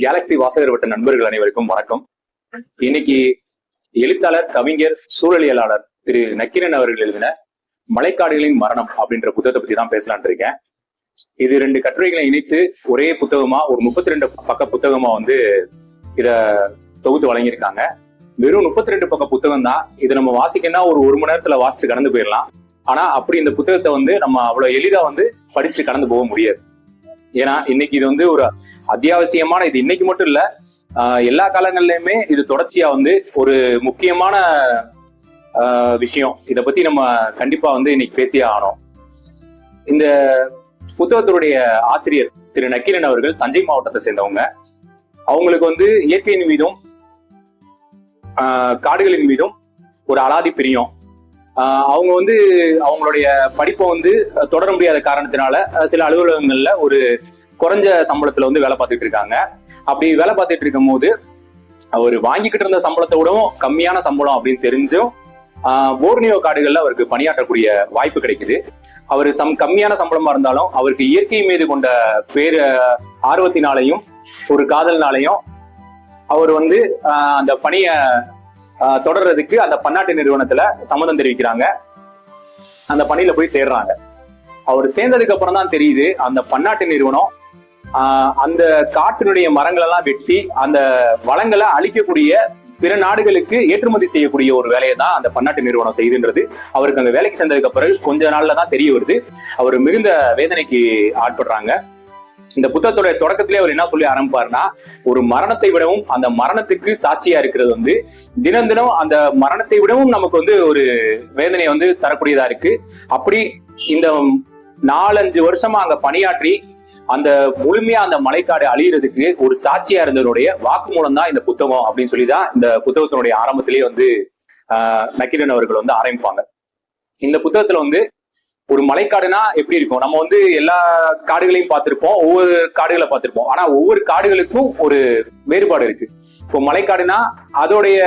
Galaxy வாசகர் வட்ட நண்பர்கள் அனைவருக்கும் வணக்கம். இன்னைக்கு எழுத்தாளர் கவிஞர் சூழலியலாளர் திரு நக்கீரன் அவர்கள் எழுதின மலைக்காடுகளின் மரணம் அப்படின்ற புத்தகத்தை பத்தி தான் பேசலாம்னு இருக்கேன். இது ரெண்டு கட்டுரைகளை இணைத்து ஒரே புத்தகமா ஒரு முப்பத்தி ரெண்டு பக்க புத்தகமா வந்து இத தொகுத்து வழங்கியிருக்காங்க. வெறும் முப்பத்தி ரெண்டு பக்க புத்தகம் தான். இது நம்ம வாசிக்கணும்னா ஒரு ஒரு மணி நேரத்துல வாசிச்சு கடந்து போயிடலாம். ஆனா அப்படி இந்த புத்தகத்தை வந்து நம்ம அவ்வளவு எளிதா வந்து படிச்சுட்டு கடந்து போக முடியாது. ஏன்னா இன்னைக்கு இது வந்து ஒரு அத்தியாவசியமான இது இன்னைக்கு மட்டும் இல்ல எல்லா காலங்கள்லயுமே இது தொடர்ச்சியா வந்து ஒரு முக்கியமான ஆஹ் விஷயம். இத பத்தி நம்ம கண்டிப்பா வந்து இன்னைக்கு பேசியே ஆனோம் இந்த புத்தகத்தினுடைய ஆசிரியர் திரு நக்கீரன் அவர்கள் தஞ்சை மாவட்டத்தை சேர்ந்தவங்க. அவங்களுக்கு வந்து இயற்கையின் மீதும் ஆஹ் காடுகளின் மீதும் ஒரு அலாதி பிரியம். அவங்க வந்து அவங்களுடைய படிப்பை வந்து தொடர முடியாத காரணத்தினால சில அலுவலகங்கள்ல ஒரு குறைஞ்ச சம்பளத்துல வந்து வேலை பார்த்துட்டு இருக்காங்க. அப்படி வேலை பார்த்துட்டு இருக்கும் போது அவர் வாங்கிக்கிட்டு இருந்த சம்பளத்தை விடவும் கம்மியான சம்பளம் அப்படின்னு தெரிஞ்சும் போர்னியோ காடுகள்ல அவருக்கு பணியாற்றக்கூடிய வாய்ப்பு கிடைக்குது. அவர் சம் கம்மியான சம்பளமா இருந்தாலும் அவருக்கு இயற்கை மீது கொண்ட பேர் ஆர்வத்தினாலையும் ஒரு காதல்னாலையும் அவர் வந்து அந்த பணியை தொடர்றதுக்கு அந்த பன்னாட்டு நிறுவனத்துல சம்மதம் தெரிவிக்கிறாங்க. அந்த பணியில போய் சேர்றாங்க. அவர் சேர்ந்ததுக்கு அப்புறம் தான் தெரியுது அந்த பன்னாட்டு நிறுவனம் ஆஹ் அந்த காட்டினுடைய மரங்கள் எல்லாம் வெட்டி அந்த வளங்களை அழிக்கக்கூடிய பிற நாடுகளுக்கு ஏற்றுமதி செய்யக்கூடிய ஒரு வேலையை தான் அந்த பன்னாட்டு நிறுவனம் செய்துன்றது. அவருக்கு அங்க வேலைக்கு சேர்ந்ததுக்கு பிறகு கொஞ்ச நாள்ல தான் தெரிய வருது. அவர் மிகுந்த வேதனைக்கு ஆட்படுறாங்க. இந்த புத்தகத்தோட தொடக்கத்திலே அவர் என்ன சொல்லி ஆரம்பிப்பாருன்னா ஒரு மரணத்தை விடவும் அந்த மரணத்துக்கு சாட்சியா இருக்கிறது வந்து தினம் தினம் அந்த மரணத்தை விடவும் நமக்கு வந்து ஒரு வேதனையை வந்து தரக்கூடியதா இருக்கு. அப்படி இந்த நாலஞ்சு வருஷமா அங்க பணியாற்றி அந்த முழுமையா அந்த மலைக்காடு அழியறதுக்கு ஒரு சாட்சியா இருந்தவருடைய வாக்குமூலம் தான் இந்த புத்தகம் அப்படின்னு சொல்லி தான் இந்த புத்தகத்தினுடைய ஆரம்பத்திலேயே வந்து ஆஹ் நக்கீரன் அவர்கள் வந்து ஆரம்பிப்பாங்க. இந்த புத்தகத்துல வந்து ஒரு மலைக்காடுனா எப்படி இருக்கும்? நம்ம வந்து எல்லா காடுகளையும் பார்த்திருப்போம் ஒவ்வொரு காடுகளை பார்த்திருப்போம். ஆனா ஒவ்வொரு காடுகளுக்கும் ஒரு வேறுபாடு இருக்கு. இப்போ மலைக்காடுனா அதோடைய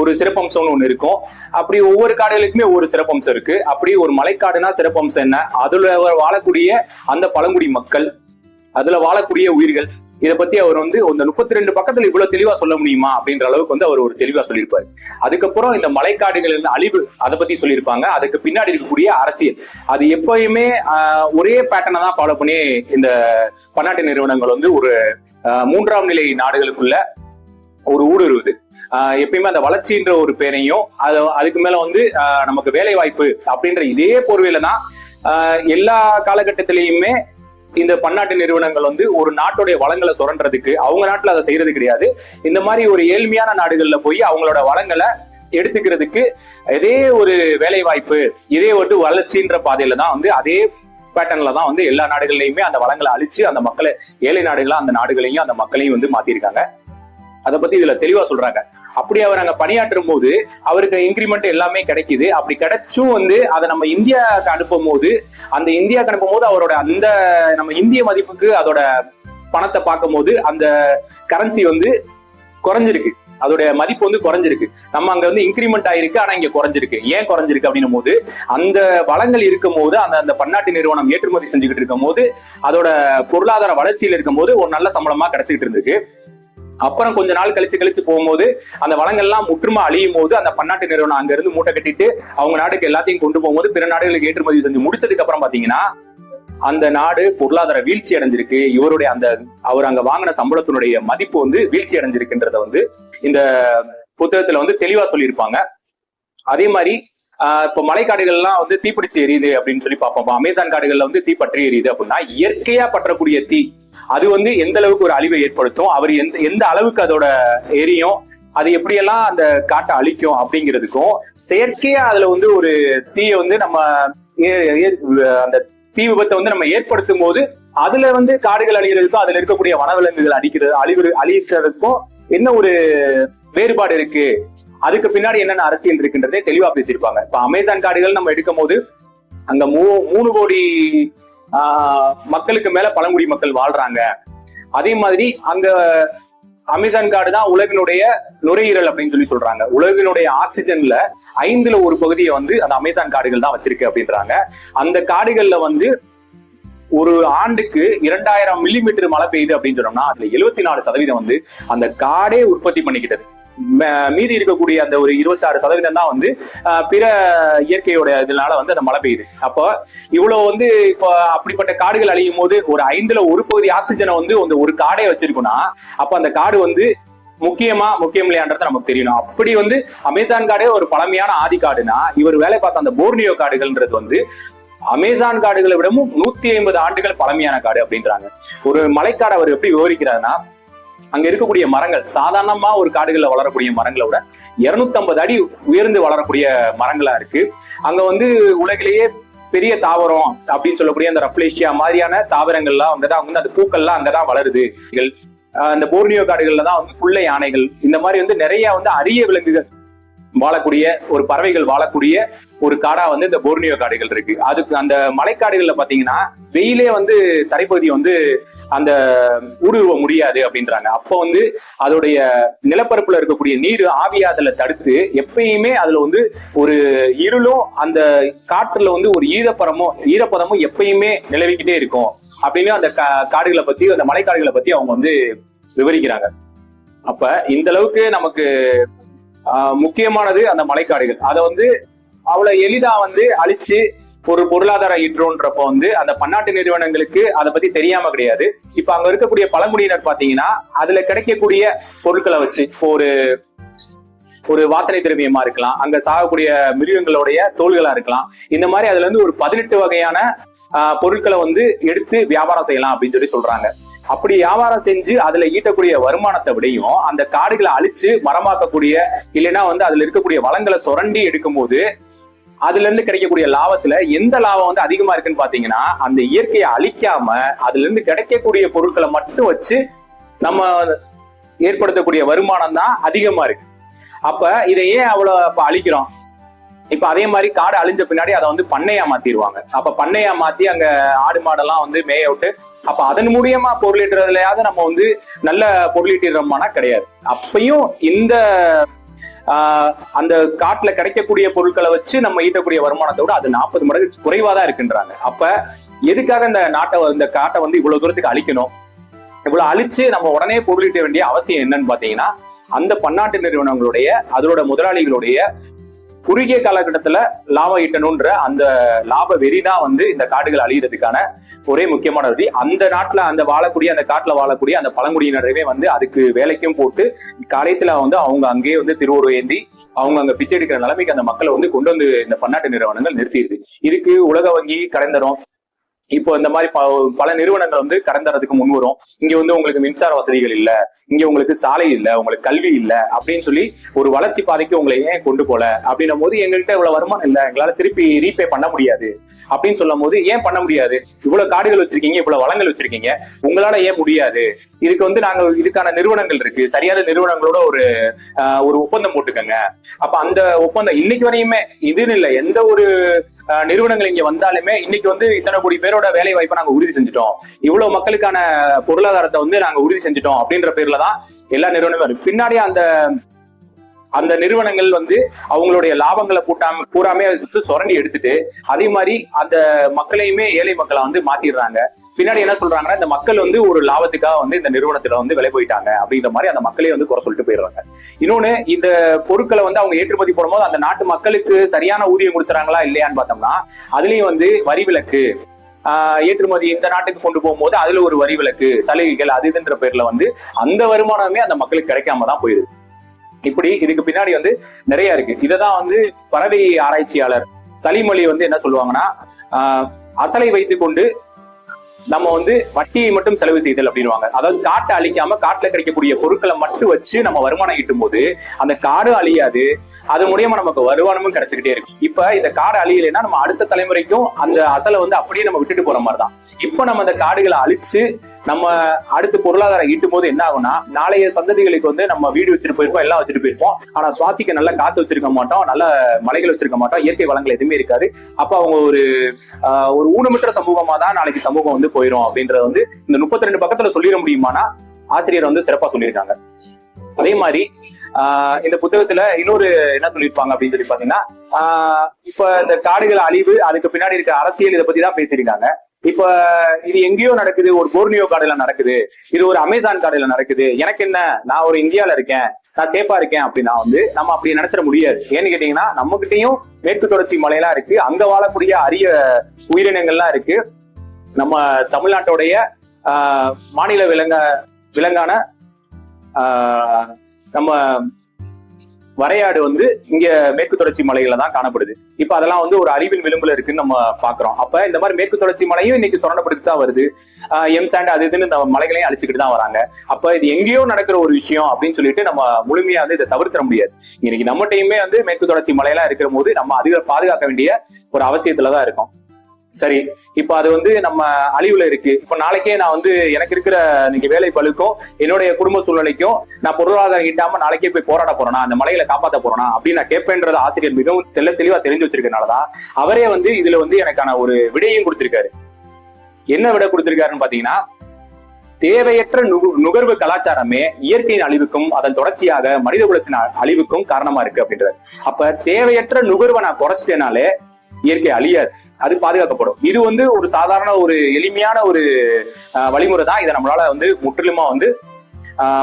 ஒரு சிறப்பம்சம்னு ஒன்று இருக்கும். அப்படி ஒவ்வொரு காடுகளுக்குமே ஒவ்வொரு சிறப்பம்சம் இருக்கு. அப்படி ஒரு மலைக்காடுனா சிறப்பம்சம் என்ன? அதுல வாழக்கூடிய அந்த பழங்குடி மக்கள் அதுல வாழக்கூடிய உயிர்கள் இதை பத்தி அவர் வந்து இந்த முப்பத்தி ரெண்டு பக்கத்துல இவ்வளவு தெளிவா சொல்ல முடியுமா அப்படின்ற அளவுக்கு வந்து அவர் ஒரு தெளிவா சொல்லியிருப்பாரு. அதுக்கப்புறம் இந்த மலைக்காடுகளின் அழிவு அதை பத்தி சொல்லியிருப்பாங்க. அதுக்கு பின்னாடி இருக்கக்கூடிய அரசியல். அது எப்பயுமே ஒரே பேட்டர்னை தான் ஃபாலோ பண்ணி இந்த பன்னாட்டு நிறுவனங்கள் வந்து ஒரு மூன்றாம் நிலை நாடுகளுக்குள்ள ஒரு ஊடுருவுது ஆஹ், எப்பயுமே அந்த வளர்ச்சின்ற ஒரு பேரையும் அது அதுக்கு மேல வந்து நமக்கு வேலை வாய்ப்பு அப்படின்ற இதே போர்வையில தான் எல்லா காலகட்டத்திலையுமே இந்த பன்னாட்டு நிறுவனங்கள் வந்து ஒரு நாட்டுடைய வளங்களை சுரண்டதுக்கு அவங்க நாட்டுல அதை செய்யறது கிடையாது. இந்த மாதிரி ஒரு ஏழ்மையான நாடுகள்ல போய் அவங்களோட வளங்களை எடுத்துக்கிறதுக்கு இதே ஒரு வேலை வாய்ப்பு இதே ஒரு வளர்ச்சின்ற பாதையில தான் வந்து அதே பேட்டர்ன்ல தான் வந்து எல்லா நாடுகள்லையுமே அந்த வளங்களை அழிச்சு அந்த மக்களை ஏழை நாடுகளா அந்த நாடுகளையும் அந்த மக்களையும் வந்து மாத்திருக்காங்க. அதை பத்தி இதுல தெளிவா சொல்றாங்க. அப்படி அவர் அங்க பணியாற்றும் போது அவருக்கு இன்கிரிமெண்ட் எல்லாமே கிடைக்குது. அப்படி கிடைச்சும் வந்து அதை நம்ம இந்தியாவுக்கு அனுப்பும் போது அந்த இந்தியாவுக்கு அனுப்பும் போது அவரோட அந்த நம்ம இந்திய மதிப்புக்கு அதோட பணத்தை பார்க்கும் போது அந்த கரன்சி வந்து குறைஞ்சிருக்கு. அதோட மதிப்பு வந்து குறைஞ்சிருக்கு. நம்ம அங்க வந்து இன்கிரிமெண்ட் ஆயிருக்கு ஆனா இங்க குறைஞ்சிருக்கு. ஏன் குறைஞ்சிருக்கு அப்படின்னும் போது அந்த வளங்கள் இருக்கும் போது அந்த அந்த பன்னாட்டு நிறுவனம் ஏற்றுமதி செஞ்சுக்கிட்டு இருக்கும் போது அதோட பொருளாதார வளர்ச்சியில் இருக்கும் போது ஒரு நல்ல சம்பளமா கிடைச்சிக்கிட்டு இருந்திருக்கு. அப்புறம் கொஞ்ச நாள் கழிச்சு கழிச்சு போகும்போது அந்த வளங்கள்லாம் முற்றுமா அழியும் போது அந்த பன்னாட்டு நிறுவனம் அங்க இருந்து மூட்டை கட்டிட்டு அவங்க நாட்டுக்கு எல்லாத்தையும் கொண்டு போகும்போது பிற நாடுகளுக்கு ஏற்றுமதி செஞ்சு முடிச்சதுக்கு அப்புறம் பாத்தீங்கன்னா அந்த நாடு பொருளாதார வீழ்ச்சி அடைஞ்சிருக்கு. இவருடைய அந்த அவர் அங்க வாங்கின சம்பளத்தினுடைய மதிப்பு வந்து வீழ்ச்சி அடைஞ்சிருக்குன்றத வந்து இந்த புத்தகத்துல வந்து தெளிவா சொல்லியிருப்பாங்க. அதே மாதிரி ஆஹ் இப்போ மலைக்காடுகள்லாம் வந்து தீப்பிடிச்சு எரியுது அப்படின்னு சொல்லி பார்ப்போம். அமேசான் காடுகள்ல வந்து தீ பற்றி எரியுது அப்படின்னா இயற்கையா பற்றக்கூடிய தீ அது வந்து எந்த அளவுக்கு ஒரு அழிவை ஏற்படுத்தும் அவர் எந்த எந்த அளவுக்கு அதோட எரியும் அது எப்படியெல்லாம் அந்த காட்டை அழிக்கும் அப்படிங்கிறதுக்கும் செயற்கையா அதுல வந்து ஒரு தீயை வந்து நம்ம அந்த தீ விபத்தை வந்து நம்ம ஏற்படுத்தும் போது அதுல வந்து காடுகள் அழிகிறதுக்கும் அதுல இருக்கக்கூடிய வனவிலங்குகள் அழிக்கிறது அழிவு அழிக்கிறதுக்கும் என்ன ஒரு வேறுபாடு இருக்கு? அதுக்கு பின்னாடி என்னென்ன அரசியல் இருக்குன்றதே தெளிவா பேசியிருப்பாங்க. இப்ப அமேசான் காடுகள் நம்ம எடுக்கும் போது அங்க மூ மூணு கோடி மக்களுக்கு மேல பழங்குடி மக்கள் வாழ்றாங்க. அதே மாதிரி அங்க அமேசான் காடு தான் உலகினுடைய நுரையீரல் அப்படின்னு சொல்லி சொல்றாங்க. உலகினுடைய ஆக்சிஜன்ல ஐந்துல ஒரு பகுதியை வந்து அந்த அமேசான் காடுகள் தான் வச்சிருக்கு அப்படின்றாங்க. அந்த காடுகள்ல வந்து ஒரு ஆண்டுக்கு இரண்டாயிரம் மில்லிமீட்டர் மழை பெய்யுது அப்படின்னு சொன்னோம்னா அதுல எழுபத்தி நாலு சதவீதம் வந்து அந்த காடே உற்பத்தி பண்ணிக்கிட்டது. மீதி இருக்கக்கூடிய அந்த ஒரு இருபத்தாறு சதவீதம் தான் வந்து பிற இயற்கையோட இதனால வந்து அந்த மழை பெய்யுது. அப்போ இவ்வளவு வந்து இப்போ அப்படிப்பட்ட காடுகள் அழியும் போது ஒரு ஐந்துல ஒரு பகுதி ஆக்சிஜனை வந்து வந்து ஒரு காடே வச்சிருக்கோம்னா அப்ப அந்த காடு வந்து முக்கியமா முக்கியம் இல்லையான்றத நமக்கு தெரியணும். அப்படி வந்து அமேசான் காடே ஒரு பழமையான ஆதி காடுனா இவர் வேலை பார்த்த அந்த போர்னியோ காடுகள்ன்றது வந்து அமேசான் காடுகளை விடவும் நூத்தி ஐம்பது ஆண்டுகள் பழமையான காடு அப்படின்றாங்க. ஒரு மலைக்காடு அவர் எப்படி விவரிக்கிறாருன்னா அங்க இருக்கக்கூடிய மரங்கள் சாதாரணமா ஒரு காடுகள்ல வளரக்கூடிய மரங்களை விட 250 அடி உயர்ந்து வளரக்கூடிய மரங்களா இருக்கு. அங்க வந்து உலகிலேயே பெரிய தாவரம் அப்படின்னு சொல்லக்கூடிய அந்த ரப்லேஷியா மாதிரியான தாவரங்கள்லாம் அங்கதான் வந்து அந்த பூக்கள்லாம் அங்கதான் வளருது. ஆஹ் அந்த போர்னியோ காடுகள்ல தான் வந்து புள்ள யானைகள் இந்த மாதிரி வந்து நிறைய வந்து அரிய விலங்குகள் வாழக்கூடிய ஒரு பறவைகள் வாழக்கூடிய ஒரு காடா வந்து இந்த போர்னியோ காடுகள் இருக்கு. அதுக்கு அந்த மலைக்காடுகள்ல பாத்தீங்கன்னா வெயிலே வந்து தரைப்பகுதி வந்து அந்த ஊடுருவ முடியாது அப்படின்றாங்க. அப்போ வந்து அதோடைய நிலப்பரப்புல இருக்கக்கூடிய நீர் ஆவியாதல தடுத்து எப்பயுமே அதுல வந்து ஒரு இருளும் அந்த காற்றுல வந்து ஒரு ஈரப்பரமும் ஈரப்பதமும் எப்பயுமே நிலவிக்கிட்டே இருக்கும். அப்படின்னு அந்த கா- காடுகளை பத்தி அந்த மலைக்காடுகளை பத்தி அவங்க வந்து விவரிக்கிறாங்க. அப்ப இந்த அளவுக்கு நமக்கு முக்கியமானது அந்த மலைக்காடுகள். அதை வந்து அவ்வளவு எளிதா வந்து அழிச்சு ஒரு பொருளாதார ஈற்றோன்றப்போ வந்து அந்த பன்னாட்டு நிறுவனங்களுக்கு அதை பத்தி தெரியாம கிடையாது. இப்ப அங்க இருக்கக்கூடிய பழங்குடியினர் பாத்தீங்கன்னா அதுல கிடைக்கக்கூடிய பொருட்களை வச்சு இப்போ ஒரு ஒரு வாசனை திரவியமா இருக்கலாம் அங்க சாகக்கூடிய மிருகங்களுடைய தோள்களா இருக்கலாம் இந்த மாதிரி அதுல இருந்து ஒரு பதினெட்டு வகையான ஆஹ், பொருட்களை வந்து எடுத்து வியாபாரம் செய்யலாம் அப்படின்னு சொல்லி சொல்றாங்க. அப்படி வியாபாரம் செஞ்சு அதுல ஈட்டக்கூடிய வருமானத்தை விடையும் அந்த காடுகளை அழிச்சு மரமாக்கக்கூடிய இல்லைன்னா வந்து அதுல இருக்கக்கூடிய வளங்களை சுரண்டி எடுக்கும்போது அதுல இருந்து கிடைக்கக்கூடிய லாபத்துல எந்த லாபம் வந்து அதிகமா இருக்குன்னு பாத்தீங்கன்னா அந்த இயற்கையை அழிக்காம அதுல இருந்து கிடைக்கக்கூடிய பொருட்களை மட்டும் வச்சு நம்ம ஏற்படுத்தக்கூடிய வருமானம் தான் அதிகமா இருக்கு. அப்ப இதை ஏன் அவ்வளவு இப்ப அழிக்கிறோம்? இப்ப அதே மாதிரி காடு அழிஞ்ச பின்னாடி அதை வந்து பண்ணையா மாத்திடுவாங்க. அப்ப பண்ணையா மாத்தி அங்க ஆடு மாடெல்லாம் வந்து மேய விட்டு அப்ப அதன் மூலியமா பொருளீட்டுறதுலயாவது நம்ம வந்து நல்ல பொருளீட்டிடுறோம்னா கிடையாது. அப்பயும் இந்த அந்த காட்டுல கிடைக்கக்கூடிய பொருட்களை வச்சு நம்ம ஈட்டக்கூடிய வருமானத்தை விட அது நாற்பது மடங்கு குறைவா தான் இருக்குன்றாங்க. அப்ப எதுக்காக இந்த நாட்டை இந்த காட்டை வந்து இவ்வளவு தூரத்துக்கு அழிக்கணும்? இவ்வளவு அழிச்சு நம்ம உடனே பொருளீட்ட வேண்டிய அவசியம் என்னன்னு பாத்தீங்கன்னா அந்த பன்னாட்டு நிறுவனங்களுடைய அதோட முதலாளிகளுடைய குறுகிய காலகட்டத்துல லாபம் ஈட்டணும்ன்ற அந்த லாப வெறிதான் வந்து இந்த காடுகள் அழியறதுக்கான ஒரே முக்கியமான வழி அந்த நாட்டுல அந்த வாழக்கூடிய அந்த காட்டுல வாழக்கூடிய அந்த பழங்குடியினரவே வந்து அதுக்கு வேலைக்கும் போட்டு கடைசியில வந்து அவங்க அங்கேயே வந்து திருவுரு ஏந்தி அவங்க அங்க பிச்சை எடுக்கிற நிலைமைக்கு அந்த மக்களை வந்து கொண்டு வந்து இந்த பன்னாட்டு நிறுவனங்கள் நிறுத்திடுது. இதுக்கு உலக வங்கி கடன் இப்போ இந்த மாதிரி ப- பல நிறுவனங்கள் வந்து கடன் தரதுக்கு முன் வரும். இங்க வந்து உங்களுக்கு மின்சார வசதிகள் இல்ல. இங்க உங்களுக்கு சாலை இல்ல. உங்களுக்கு கல்வி இல்ல. அப்படின்னு சொல்லி ஒரு வளர்ச்சி பாதைக்கு உங்களை ஏன் கொண்டு போல? அப்படின்னும் போது எங்கள்கிட்ட இவ்வளவு வருமானம் இல்ல. எங்களால திருப்பி ரீபே பண்ண முடியாது. அப்படின்னு சொல்லும் போது ஏன் பண்ண முடியாது? இவ்வளவு காடுகள் வச்சிருக்கீங்க. இவ்வளவு வளங்கள் வச்சிருக்கீங்க. உங்களால ஏன் முடியாது? இதுக்கு வந்து நாங்க இதுக்கான நிறுவனங்கள் இருக்கு. சரியான நிறுவனங்களோட ஒரு ஒரு ஒப்பந்தம் போட்டுக்கங்க. அப்ப அந்த ஒப்பந்தம் இன்னைக்கு வரையுமே இதுன்னு இல்லை. எந்த ஒரு நிறுவனங்கள் இங்க வந்தாலுமே இன்னைக்கு வந்து இத்தனை கோடி பேரோட வேலை வாய்ப்பை நாங்க உறுதி செஞ்சுட்டோம். இவ்வளவு மக்களுக்கான பொருளாதாரத்தை வந்து நாங்க உறுதி செஞ்சுட்டோம் அப்படின்ற பேர்ல தான் எல்லா நிறுவனமும் பின்னாடி அந்த அந்த நிறுவனங்கள் வந்து அவங்களுடைய லாபங்களை கூட்டாம பூராமே சுத்து சுரண்டி எடுத்துட்டு அதே மாதிரி அந்த மக்களையுமே ஏழை மக்களை வந்து மாத்திடுறாங்க. பின்னாடி என்ன சொல்றாங்கன்னா இந்த மக்கள் வந்து ஒரு லாபத்துக்காக வந்து இந்த நிறுவனத்துல வந்து விலை போயிட்டாங்க அப்படிங்கிற மாதிரி அந்த மக்களே வந்து குறை சொல்லிட்டு போயிடுறாங்க. இன்னொன்னு இந்த பொருட்களை வந்து அவங்க ஏற்றுமதி போடும்போது அந்த நாட்டு மக்களுக்கு சரியான ஊதியம் கொடுத்துறாங்களா இல்லையான்னு பார்த்தோம்னா அதுலயும் வந்து வரி விலக்கு ஏற்றுமதி இந்த நாட்டுக்கு கொண்டு போகும்போது அதுல ஒரு வரி விலக்கு சலுகைகள் அது இதுன்ற பேர்ல வந்து அந்த வருமானமே அந்த மக்களுக்கு கிடைக்காம தான் போயிருது. இப்படி இதுக்கு பின்னாடி வந்து நிறைய இருக்கு. இததான் வந்து பறவை ஆராய்ச்சியாளர் சலிமொழி வந்து என்ன சொல்லுவாங்கன்னா ஆஹ் அசலை வைத்துக்கொண்டு நம்ம வந்து வட்டியை மட்டும் செலவு செய்தல் அப்படின்வாங்க அதாவது காட்டை அழிக்காம காட்டுல கிடைக்கக்கூடிய பொருட்களை மட்டும் வச்சு நம்ம வருமானம் ஈட்டும் போது அந்த காடு அழியாது. அது மூலியமா நமக்கு வருமானமும் கிடைச்சுக்கிட்டே இருக்கு இப்ப இந்த காடு அழியலைன்னா நம்ம அடுத்த தலைமுறைக்கும் அந்த அசலை வந்து அப்படியே நம்ம விட்டுட்டு போற மாதிரி தான் இப்ப நம்ம அந்த காடுகளை அழிச்சு நம்ம அடுத்து பொருளாதாரம் ஈட்டும் போது என்ன ஆகும்னா நாளைய சந்ததிகளுக்கு வந்து நம்ம வீடு வச்சுட்டு போயிருப்போம் எல்லாம் வச்சுட்டு போயிருப்போம். ஆனா சுவாசிக்க நல்ல காத்து வச்சிருக்க மாட்டோம் நல்ல மலைகள் வச்சிருக்க மாட்டோம் இயற்கை வளங்கள் எதுவுமே இருக்காது. அப்ப அவங்க ஒரு ஆஹ், ஒரு ஊனமுற்ற சமூகமா தான் நாளைக்கு சமூகம் வந்து போயிடும் அப்படின்றத வந்து இந்த முப்பத்தி ரெண்டு பக்கத்துல சொல்லிட முடியுமானா ஆசிரியர் வந்து சிறப்பா சொல்லியிருக்காங்க. அதே மாதிரி ஆஹ் இந்த புத்தகத்துல இன்னொரு என்ன சொல்லியிருப்பாங்க அப்படின்னு சொல்லி பாத்தீங்கன்னா ஆஹ் இப்ப இந்த காடுகள் அழிவு அதுக்கு பின்னாடி இருக்க அரசியல் இதை பத்தி தான் பேசியிருக்காங்க. இப்ப இது எங்கேயோ நடக்குது ஒரு போர்னியோ காடுல நடக்குது இது ஒரு அமேசான் காடுல நடக்குது எனக்கு என்ன நான் ஒரு இந்தியால இருக்கேன் நான் தேப்பா இருக்கேன் அப்படின்னா வந்து நம்ம அப்படி நினைச்சிட முடியாது. ஏன்னு கேட்டீங்கன்னா நம்ம கிட்டயும் மேற்கு தொடர்ச்சி மலையெல்லாம் இருக்கு அங்க வாழக்கூடிய அரிய உயிரினங்கள்லாம் இருக்கு. நம்ம தமிழ்நாட்டுடைய ஆஹ், மாநில விலங்க விலங்கான ஆஹ், நம்ம வரையாடு வந்து இங்க மேற்கு தொடர்ச்சி மலையில தான் காணப்படுது. இப்ப அதெல்லாம் வந்து ஒரு அறிவின் விளிம்புல இருக்குன்னு நம்ம பாக்குறோம். அப்ப இந்த மாதிரி மேற்கு தொடர்ச்சி மலையும் இன்னைக்கு சுரண்டப்பட்டு தான் வருது. ஆஹ் எம் சாண்ட் அது இதுன்னு இந்த மலைகளையும் அழிச்சுக்கிட்டு தான் வராங்க. அப்ப இது எங்கேயோ நடக்கிற ஒரு விஷயம் அப்படின்னு சொல்லிட்டு நம்ம முழுமையா வந்து இதை தவிர்த்திட முடியாது. இன்னைக்கு நம்மகிட்டயுமே வந்து மேற்கு தொடர்ச்சி மலையெல்லாம் இருக்கிற போது நம்ம அதிக பாதுகாக்க வேண்டிய ஒரு அவசியத்துலதான் இருக்கும். சரி இப்ப அது வந்து நம்ம அழிவுல இருக்கு. இப்ப நாளைக்கே நான் வந்து எனக்கு இருக்கிற இன்னைக்கு வேலை பழுக்கும் என்னுடைய குடும்ப சூழ்நிலைக்கும் நான் பொருளாதாரம் ஈட்டாம நாளைக்கே போய் போராட போறேனா அந்த மலையில காப்பாத்த போறேனா அப்படின்னு நான் கேட்பேன்றது ஆசிரியர் மிகவும் தெல்ல தெளிவா தெரிஞ்சு வச்சிருக்கனாலதான் அவரே வந்து இதுல வந்து எனக்கான ஒரு விடையும் கொடுத்திருக்காரு. என்ன விடை கொடுத்திருக்காருன்னு பாத்தீங்கன்னா தேவையற்ற நுகு- நுகர்வு கலாச்சாரமே இயற்கையின் அழிவுக்கும் அதன் தொடர்ச்சியாக மனித குலத்தின் அழிவுக்கும் காரணமா இருக்கு அப்படின்றது அப்ப தேவையற்ற நுகர்வை நான் குறைச்சிட்டேனாலே இயற்கை அழியாது. அது பாதுகாக்கப்படும். இது வந்து ஒரு சாதாரண ஒரு எளிமையான ஒரு வழிமுறை தான். இதை நம்மளால வந்து முற்றிலுமா வந்து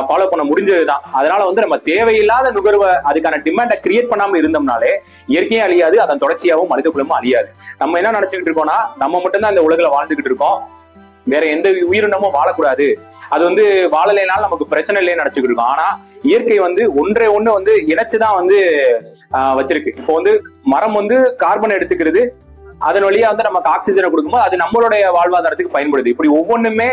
ஃபாலோ பண்ண முடிஞ்சதுதான். அதனால வந்து நம்ம தேவையில்லாத நுகர்வை அதுக்கான டிமாண்டை கிரியேட் பண்ணாம இருந்தோம்னாலே இயற்கையும் அழியாது அதன் தொடர்ச்சியாகவும் மனித குலமும் அழியாது. நம்ம என்ன நினைச்சுக்கிட்டு இருக்கோம்னா நம்ம மட்டும்தான் இந்த உலகில் வாழ்ந்துகிட்டு இருக்கோம். வேற எந்த உயிரினமும் வாழக்கூடாது. அது வந்து வாழலைனாலும் நமக்கு பிரச்சனை இல்லைன்னு நினைச்சுக்கிட்டு இருக்கோம். ஆனா இயற்கை வந்து ஒன்றை ஒண்ணு வந்து இணைச்சுதான் வந்து ஆஹ், வச்சிருக்கு. இப்போ வந்து மரம் வந்து கார்பன் எடுத்துக்கிறது அதன் வழியா வந்து நமக்கு ஆக்சிஜனை கொடுக்கும்போது அது நம்மளுடைய வாழ்வாதாரத்துக்கு பயன்படுது. இப்படி ஒவ்வொன்றுமே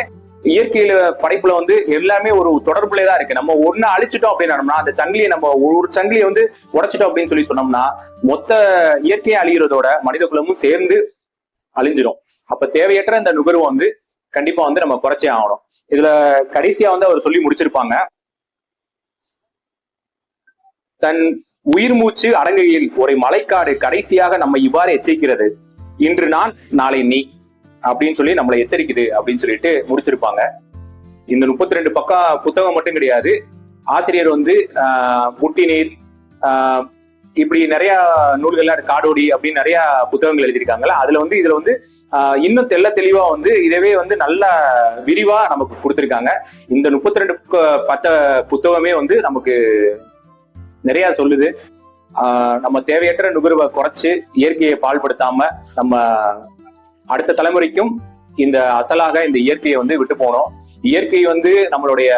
இயற்கையில படைப்புல வந்து எல்லாமே ஒரு தொடர்புலே தான் இருக்கு. நம்ம ஒன்னு அழிச்சிட்டோம் அப்படின்னா அந்த சங்கிலியை நம்ம ஒரு சங்கிலியை வந்து உடைச்சிட்டோம் அப்படின்னு சொல்லி சொன்னோம்னா மொத்த இயற்கையை அழிகிறதோட மனித குலமும் சேர்ந்து அழிஞ்சிடும் அப்ப தேவையற்ற இந்த நுகர்வை வந்து கண்டிப்பா வந்து நம்ம குறைச்சே ஆகணும். இதுல கடைசியா வந்து அவர் சொல்லி முடிச்சிருப்பாங்க. தன் உயிர் மூச்சு அடங்குகையில் ஒரு மலைக்காடு கடைசியாக நம்ம இவ்வாறு எச்சரிக்கிறது. இன்று நான் நாளை நீ அப்படின்னு சொல்லி நம்மளை எச்சரிக்குது அப்படின்னு சொல்லிட்டு முடிச்சிருப்பாங்க. இந்த முப்பத்தி ரெண்டு பக்கம் புத்தகம் மட்டும் கிடையாது. ஆசிரியர் வந்து ஆஹ், முட்டி நீர் ஆஹ், இப்படி நிறைய நூல்கள்லாம் காடோடி அப்படின்னு நிறைய புத்தகங்கள் எழுதியிருக்காங்கல்ல. அதுல வந்து இதுல வந்து ஆஹ், இன்னும் தெள்ள தெளிவா வந்து இதவே வந்து நல்ல விரிவா நமக்கு கொடுத்திருக்காங்க. இந்த முப்பத்தி ரெண்டு பத்த புத்தகமே வந்து நமக்கு நிறைய சொல்லுது. நம்ம தேவையற்ற நுகர்வை குறைச்சு இயற்கையை பால்படுத்தாம நம்ம அடுத்த தலைமுறைக்கும் இந்த அசலாக இந்த இயற்கையை வந்து விட்டு போனோம் இயற்கை வந்து நம்மளுடைய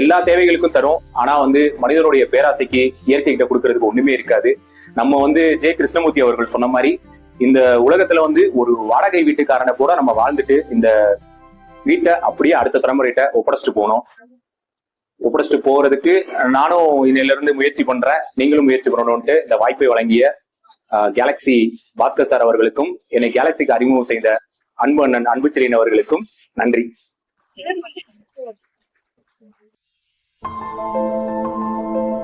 எல்லா தேவைகளுக்கும் தரும். ஆனா வந்து மனிதனுடைய பேராசைக்கு இயற்கை கிட்ட கொடுக்கறதுக்கு ஒண்ணுமே இருக்காது. நம்ம வந்து ஜெய கிருஷ்ணமூர்த்தி அவர்கள் சொன்ன மாதிரி இந்த உலகத்துல வந்து ஒரு வாடகை வீட்டுக்காரனை கூட நம்ம வாழ்ந்துட்டு இந்த வீட்டை அப்படியே அடுத்த தலைமுறைகிட்ட ஒப்படைச்சிட்டு போகணும். ஒப்படைச்சிட்டு போறதுக்கு நானும் இன்னையில இருந்து முயற்சி பண்றேன் நீங்களும் முயற்சி பண்ணணும்ட்டு இந்த வாய்ப்பை வழங்கிய கேலக்ஸி பாஸ்கர் சார் அவர்களுக்கும் என்னை கேலக்சிக்கு அறிமுகம் செய்த அன்பு அண்ணன் அன்புச்சிரியன் அவர்களுக்கும் நன்றி Thank you.